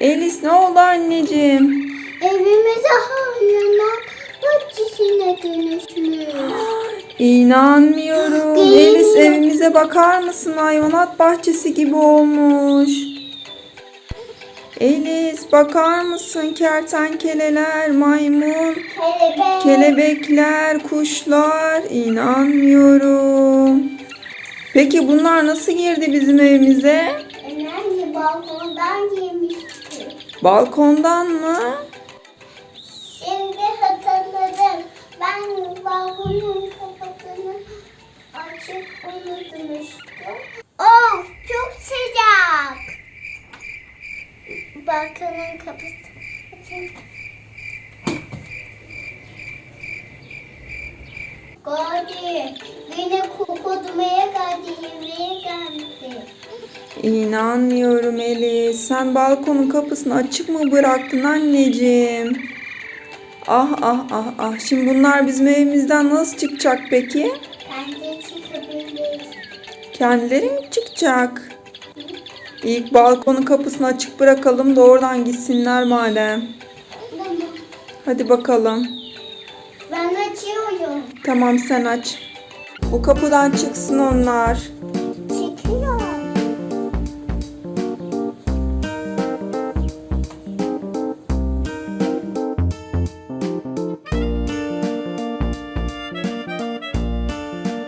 Elis ne oldu anneciğim? Evimize hayvanat bahçesine dönüşmüş. İnanmıyorum. Değil Elis mi? evimize bakar mısın? Hayvanat bahçesi gibi olmuş. Elis bakar mısın? Kertenkeleler, maymun, Kelebek. kelebekler, kuşlar. İnanmıyorum. Peki bunlar nasıl girdi bizim evimize? Balkondan yemişti. Balkondan mı? Şimdi hatırladım. Ben balkonun kapısını açıp unutmuştum. Oh çok sıcak. Balkonun kapısı açın. Geldi. Yine kokutmaya geldi. Yemeğe geldi. İnanmıyorum Elis. Sen balkonun kapısını açık mı bıraktın anneciğim? Ah ah ah ah. Şimdi bunlar bizim evimizden nasıl çıkacak peki? Ben de çıkabilirim. Kendileri mi çıkacak? İlk balkonun kapısını açık bırakalım da oradan gitsinler madem. Hadi bakalım. Ben açıyorum. Tamam sen aç. Bu kapıdan çıksın onlar.